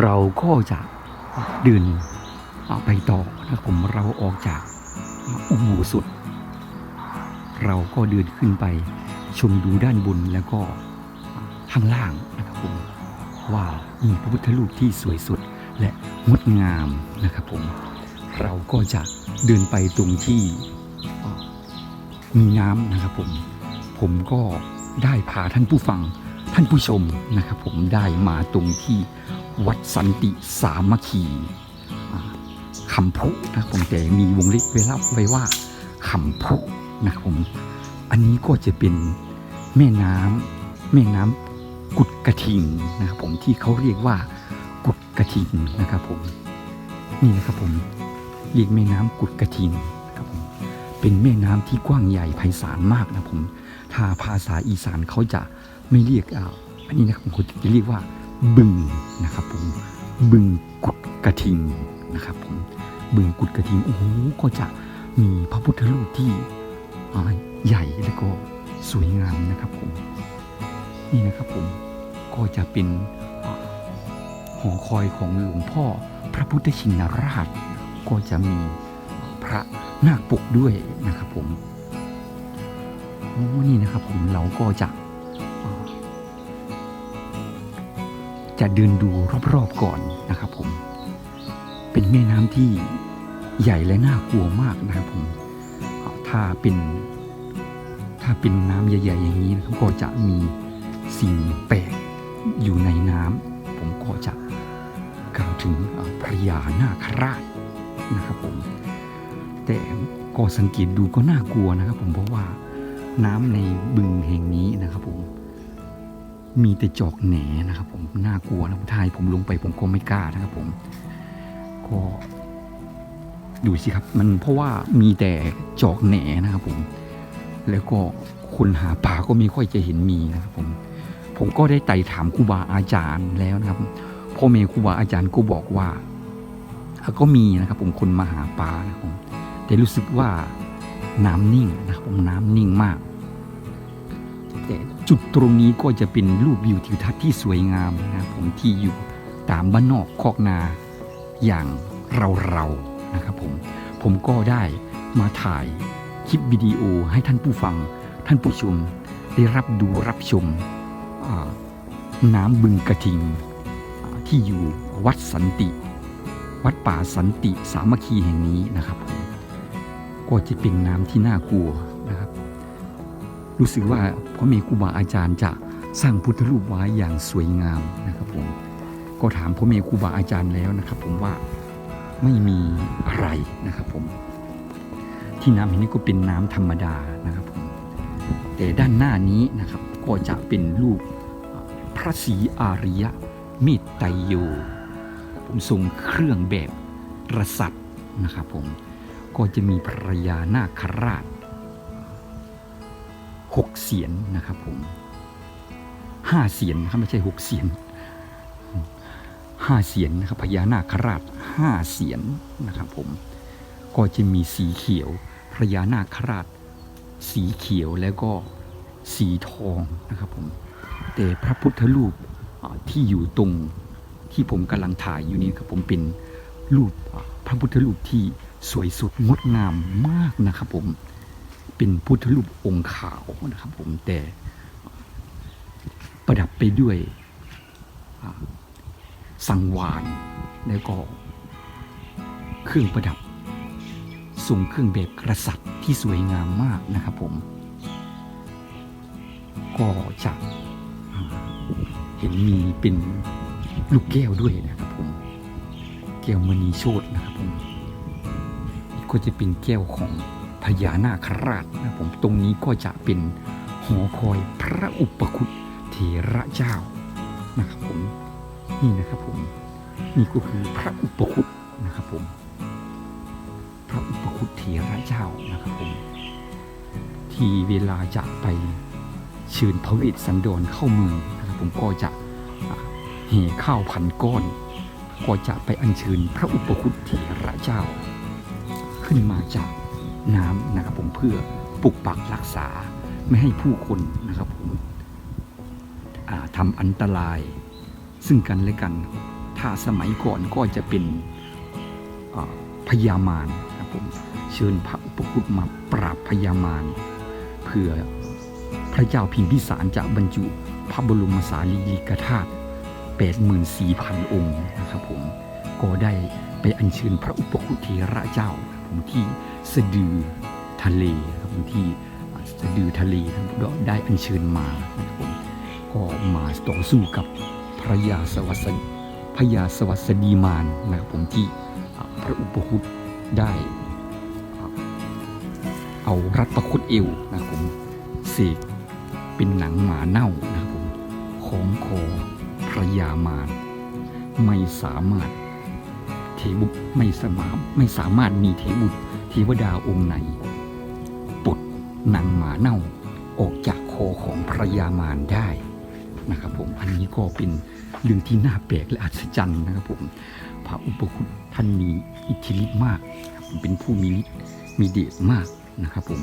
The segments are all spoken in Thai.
เราก็จะเดินไปต่อนะครับผมเราออกจากอุโบสถเราก็เดินขึ้นไปชมดูด้านบนแล้วก็ข้างล่างนะครับผมว่ามีพระพุทธรูปที่สวยสุดและงดงามนะครับผมเราก็จะเดินไปตรงที่มีน้ำนะครับผมผมก็ได้พาท่านผู้ฟังท่านผู้ชมนะครับผมได้มาตรงที่ วัดสันติสามัคคีคำพุนะผมแต่มีวงเล็บไว้เล่าไว้ว่าคำพุนะผมอันนี้ก็จะเป็นแม่น้ำแม่น้ำกุดกระทิงนะครับผมที่เขาเรียกว่ากุดกระทิงนะครับผมนี่นะครับผมเรียกแม่น้ำกุดกระทิงครับผมเป็นแม่น้ำที่กว้างใหญ่ไพศาลมากนะผมถ้าภาษาอีสานเขาจะไม่เรียกอ่าอันนี้นะครับผมเขาจะเรียกว่า บึงนะครับผมบึงกุดกระทิงนะครับผมบึงกุดกระทิงโอ้โหก็จะมีพระพุทธรูปที่ใหญ่และก็สวยงามนะครับผมนี่นะครับผมก็จะเป็นหอคอยของหลวงพ่อพระพุทธชินราช ก็จะมีพระนาคปกด้วยนะครับผมโอ้นี่นะครับผมเราก็จะ จะเดินดูรอบๆก่อนนะครับผม เป็นแม่น้ำที่ใหญ่และน่ากลัวมากนะครับผม ถ้าเป็น ถ้าเป็นน้ำใหญ่ ๆ อย่างนี้นะครับก็จะมีสิ่งแปลกอยู่ในน้ำผมก็จะกล่าวถึงพระยานาคราชนะครับผม แต่ก็สังเกตดูก็น่ากลัวนะครับผมเพราะว่าน้ำในบึงแห่งนี้นะครับผม มีแต่จอกแหนนะครับ ผมน่ากลัวนะทายผมลงไปผมก็ไม่กล้านะครับ ผม ก็ดูสิครับ มันเพราะว่ามีแต่จอกแหนนะครับ ผม แล้วก็คนหาปลาก็ไม่ค่อยจะเห็นมีนะครับ ผม ผมก็ได้ไต่ถามครูบาอาจารย์แล้วนะครับพ่อเมย์ครูบาอาจารย์ก็บอกว่าก็มีนะครับ ผมคนมาหาปลานะครับผมแต่รู้สึกว่าน้ำนิ่งนะครับ ผมน้ำนิ่งมากแต่ จุดตรงนี้ก็จะเป็นรูปวิวทิวทัศน์ที่สวยงามนะผมที่อยู่ตามบ้านนอกคอกนาอย่างเราเราๆนะครับผมผมก็ได้มาถ่ายคลิปวิดีโอให้ท่านผู้ฟัง ท่านผู้ชมได้รับดูรับชมน้ำบึงกระทิง ที่อยู่วัดสันติ วัดป่าสันติสามัคคีแห่งนี้นะครับผมก็จะเป็นน้ำที่น่ากลัว รู้สึกว่าพ่อเมครูบาอาจารย์จะสร้างพุทธรูปไว้อย่างสวยงามนะครับผมก็ถามพ่อเมครูบาอาจารย์แล้วนะครับ ผมว่าไม่มีอะไรนะครับผม ที่น้ำแห่งนี้ก็เป็นน้ำธรรมดานะครับผมแต่ด้านหน้านี้นะครับก็จะเป็นรูปพระศรีอาริยะเมตไตรโยผมทรงเครื่องแบบกษัตริย์นะครับผมก็จะมีพระยานาคราช หกเสียนนะครับผมห้าเสียนนะครับไม่ใช่หกเสียนห้าเสียนนะครับพญานาคราชห้าเสียนนะครับผมก็จะมีสีเขียวพระยานาคราช สีเขียวแล้วก็สีทองนะครับผมแต่พระพุทธรูปที่อยู่ตรงที่ผมกำลังถ่ายอยู่นี้ครับผมเป็นรูปพระพุทธรูปที่สวยสดงดงามมากนะครับผม เป็นพุทธรูปองค์ขาวนะครับ ผมแต่ประดับไปด้วยสังวานแล้วก็เครื่องประดับทรงเครื่องแบบกษัตริย์ที่สวยงามมากนะครับผม ก็จะเห็นมีเป็นลูกแก้วด้วยนะครับผม แก้วมณีโชตนะครับผม ก็จะเป็นแก้วของ พญานาคราชนะผมตรงนี้ก็จะเป็นหอคอยพระอุปคุตเถระเจ้านะครับผมนี่นะครับผมนี่ก็คือพระอุปคุตนะครับผม พระอุปคุตเถระเจ้านะครับผม ที่เวลาจะไปเชิญพระเวสสันดรเข้าเมืองนะครับผมก็จะเห่ข้าวพันก้อน ก็จะไปอัญเชิญพระอุปคุตเถระเจ้า ขึ้นมาจาก น้ำนะครับผมเพื่อปุกปักรักษาไม่ให้ผู้คนนะครับผมอ่าทำอันตรายซึ่งกันและกัน ถ้าสมัยก่อนก็จะเป็นพญามารครับผมเชิญพระอุปคุตมาปราบพญามารเพื่อพระเจ้าพิมพิสารจะบรรจุพระบรมสารีริกธาตุ84,000 องค์นะครับผมก็ได้ไปอัญเชิญพระอุปคุเทระเจ้า ครับผมที่สะดือทะเลครับผมที่สะดือทะเลครับผมได้อัญเชิญมานะครับผมก็มาต่อสู้กับพระยาสวัสดพระยาสวัสดีมารนะครับผมที่พระอุปคุตได้เอารัดประคุตเอวนะครับผมเสกเป็นหนังหมาเน่านะครับผมของคอพระยามารไม่สามารถ เทบุตรไม่สามารถไม่สามารถมีเทบุตรเทวดาองค์ไหนปลดนังหมาเน่าออกจากคอของพระยามารได้นะครับผมอันนี้ก็เป็นเรื่องที่น่าแปลกและอัศจรรย์นะครับผมพระอุปคุตท่านมีอิทธิฤทธิ์มากเป็นผู้มีฤทธิ์มีเดชมากนะครับผม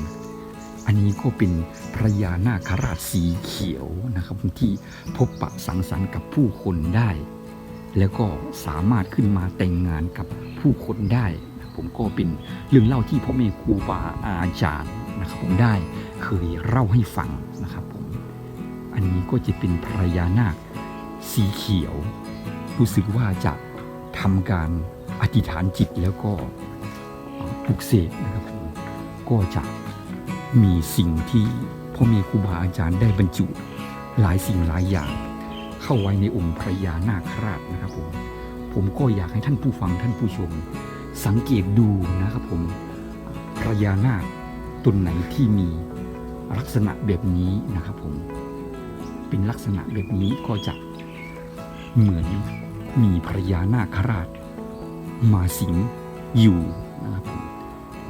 อันนี้ก็เป็นพระยานาคราชสีเขียวนะครับที่พบปะสังสรรค์กับผู้คนได้ แล้วก็สามารถขึ้นมาแต่งงานกับผู้คนได้ ผมก็เป็นเรื่องเล่าที่พ่อแม่ครูบาอาจารย์นะครับผมได้เคยเล่าให้ฟังนะครับผมอันนี้ก็จะเป็นพญานาคสีเขียว รู้สึกว่าจะทำการอธิษฐานจิตแล้วก็ปลุกเสกนะครับผมก็จะมีสิ่งที่พ่อแม่ครูบาอาจารย์ได้บรรจุหลายสิ่งหลายอย่าง เข้าไว้ในองค์พระยานาคราชนะครับผมผมก็อยากให้ท่านผู้ฟังท่านผู้ชม สังเกตดูนะครับผมพระยานาคตนไหนที่มีลักษณะแบบนี้นะครับผมเป็นลักษณะแบบนี้ก็จะเหมือนมีพระยานาคราช มาสิงอยู่นะครับผม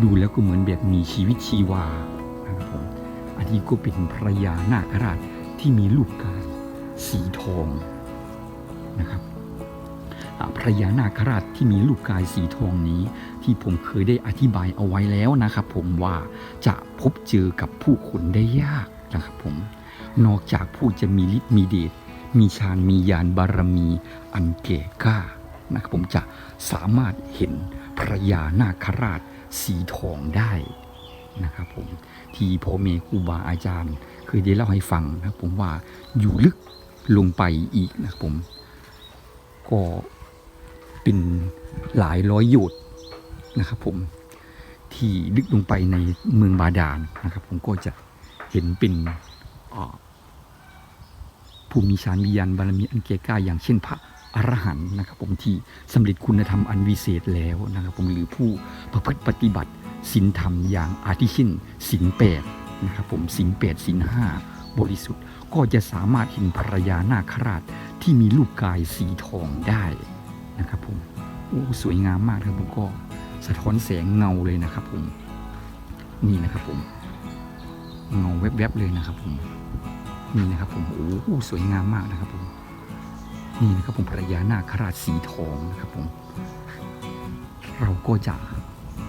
ดูแล้วก็เหมือนแบบมีชีวิตชีวานะครับผมอันนี้ก็เป็นพระยานาคราชที่มีรูปกาย สีทองนะครับพระยานาคราชที่มีรูปกายสีทองนี้ ที่ผมเคยได้อธิบายเอาไว้แล้วนะครับผมว่าจะพบเจอกับผู้คนได้ยากนะครับผมนอกจากผู้จะมีฤทธิ์มีเดชมีฌานมียานบารมีอันเก่กล้านะครับผมจะสามารถเห็นพระยานาคราชสีทองได้นะครับผมที่พ่อแม่ครูบาอาจารย์ เคยได้เล่าให้ฟังนะครับผมว่าอยู่ลึก ลงไปอีกนะครับผม ก็เป็นหลายร้อยโยชน์นะครับผมที่ลึกลงไปในเมืองบาดาลนะครับ ผมก็จะเห็นเป็นผู้มีฌานมียานบารมีอันเก่กล้าอย่างเช่นพระอรหันต์นะครับ ผมที่สำเร็จคุณธรรมอันวิเศษแล้วนะครับ ผมหรือผู้ประพฤติปฏิบัติศีลธรรมอย่างอาทิเช่นศีลแปดนะครับผมศีลแปดศีลห้าบริสุทธิ์ ก็จะสามารถเห็นพระยานาคราชที่มีรูปกายสีทองได้นะครับผมโอ้สวยงามมากครับผมก็สะท้อนแสงเงาเลยนะครับผมนี่นะครับผม เงาแวบๆเลยนะครับผมนี่นะครับผมโอ้สวยงามมากนะครับผมนี่นะครับผมพระยานาคราชสีทองนะครับผม เราก็จะ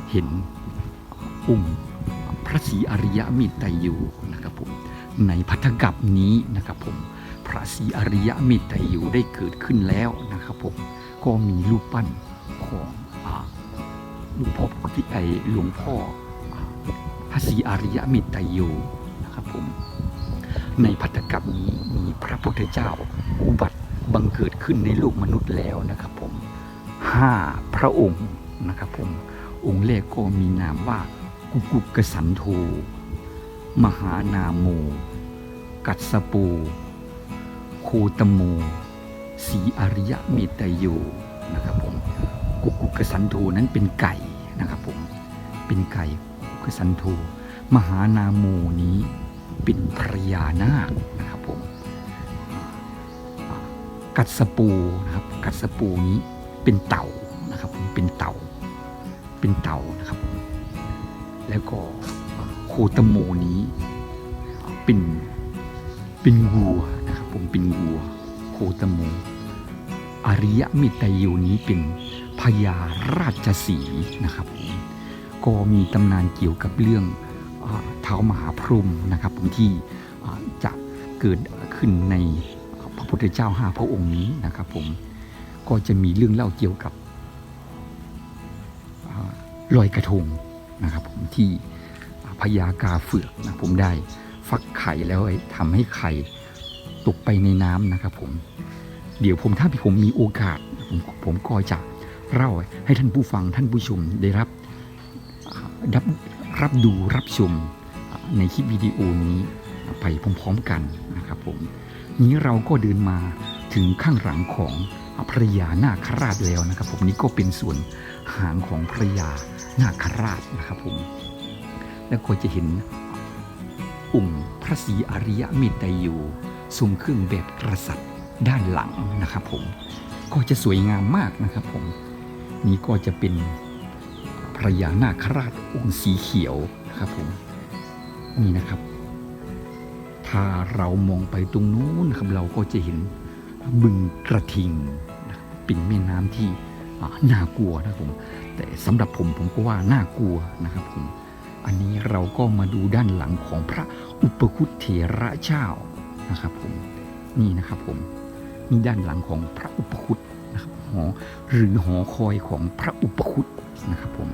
เห็นองค์พระศรีอริยมตไตรโยนะครับผม ในพัทธกัปนี้นะครับผมพระศรีอริยเมตไตรโยได้เกิดขึ้นแล้วนะครับผมก็มีรูปปั้นของหลวงพ่อทธิไอหลวงพ่อพระศรีอริยเมตไตรโยนะครับผมในพัทธกัปนี้มีพระพุทธเจ้าอุบัติบังเกิดขึ้นในโลกมนุษย์แล้วนะครับผมห้าพระองค์นะครับผมองค์แรกก็มีนามว่ากุกุกสันโธมหานาโม กัสสปูโคตโมศรีอริยเมตไตรโยนะครับผมกุกุกสันโธนั้นเป็นไก่นะครับผมเป็นไก่กุกสันโธมหานาโมนี้เป็นพระยานาคนะครับผมกัสสปูนะครับกัสสปูนี้เป็นเต่านะครับผมเป็นเต่า เป็นเต่านะครับผมแล้วก็โคตโมนี้เป็น เป็นวัวนะครับผมเป็นวัวโคตโมอริยมิตรโยนี้เป็นพญาราชสีนะครับผมก็มีตำนานเกี่ยวกับเรื่องเท้ามหาพรหมนะครับผมที่จะเกิดขึ้นในพระพุทธเจ้าห้าพระองค์นี้นะครับผมก็จะมีเรื่องเล่าเกี่ยวกับลอยกระทงนะครับผมที่พญากาเฟือกนะผมได้ ฟักไข่แล้วทำให้ไข่ตกไปในน้ำนะครับผม เดี๋ยวผมถ้าผมมีโอกาส ผมผมก็จะเล่าให้ท่านผู้ฟังท่านผู้ชมได้รับรับรับดูรับชมในคลิปวิดีโอนี้ไปพร้อมๆกันนะครับผมนี้เราก็เดินมาถึงข้างหลังของพระยานาคราชแล้วนะครับ ผมนี่ก็เป็นส่วนหางของพระยานาคราชนะครับผม แล้วก็จะเห็น องค์พระศรีอริยเมตไตรโยทรงเครื่องแบบกษัตริย์ด้านหลังนะครับผมก็จะสวยงามมากนะครับผมนี่ก็จะเป็นพระยานาคราชองค์สีเขียวนะครับผมนี่นะครับ ถ้าเรามองไปตรงนู้นนะครับเราก็จะเห็นบึงกระทิงนะเป็นแม่น้ำที่น่ากลัวนะครับผม แต่สำหรับผมผมก็ว่าน่ากลัวนะครับผม อันนี้เราก็มาดูด้านหลังของพระอุปคุตเถระเจ้านะครับผมนี่นะครับผมนี่ด้านหลังของพระอุปคุตนะครับหอหรือหอคอยของพระอุปคุตนะครับผม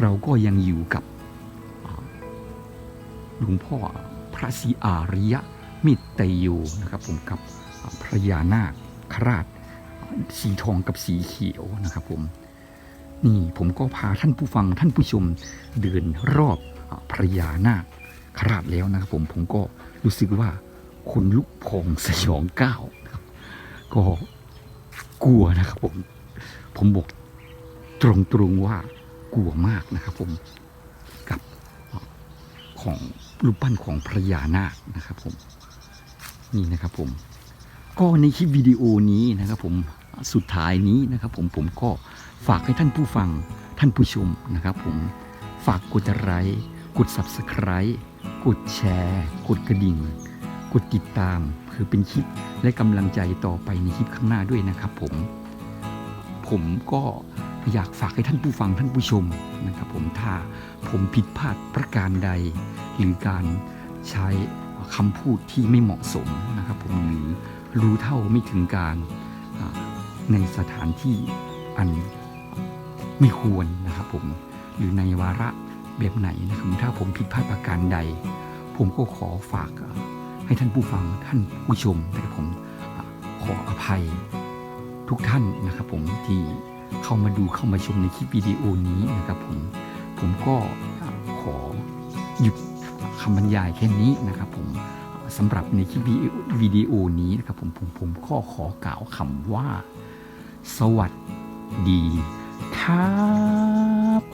เราก็ยังอยู่กับหลวงพ่อพระศรีอาริยะมตไตรโยนะครับผมกับพระยานาคราชสีทองกับสีเขียวนะครับผม นี่ผมก็พาท่านผู้ฟังท่านผู้ชมเดินรอบพระยานาคราชแล้วนะครับผมผมก็รู้สึกว่าขนลุกพองสยองก้าวนะครับก็กลัวนะครับผม ผมบอกตรงๆว่ากลัวมากนะครับผมกับของรูปปั้นของพระยานาคนะครับผมนี่นะครับผมก็ในคลิปวิดีโอนี้นะครับผมสุดท้ายนี้นะครับผมผมก็ ฝากให้ท่านผู้ฟังท่านผู้ชมนะครับผมฝากกดไลค์กด Subscribe กดแชร์ กดกระดิ่ง กดติดตามเพื่อเป็นคลิปและกำลังใจต่อไปในคลิปข้างหน้าด้วยนะครับผม ผมก็อยากฝากให้ท่านผู้ฟังท่านผู้ชมนะครับผมถ้าผมผิดพลาดประการใด หรือการใช้คำพูดที่ไม่เหมาะสมนะครับผมหรือรู้เท่าไม่ถึงการในสถานที่อัน ไม่ควรนะครับผมหรือในวาระแบบไหนนะครับถ้าผมผิดพลาดประการใด ผมก็ขอฝากให้ท่านผู้ฟังท่านผู้ชมนะครับผมขออภัยทุกท่านนะครับผมที่เข้ามาดูเข้ามาชมในคลิปวิดีโอนี้นะครับผมผมก็ขอหยุดคำบรรยายแค่นี้นะครับผมสำหรับในคลิปวิดีโอนี้นะครับผมผมผมข้อขอกล่าวคำว่า สวัสดี ครับ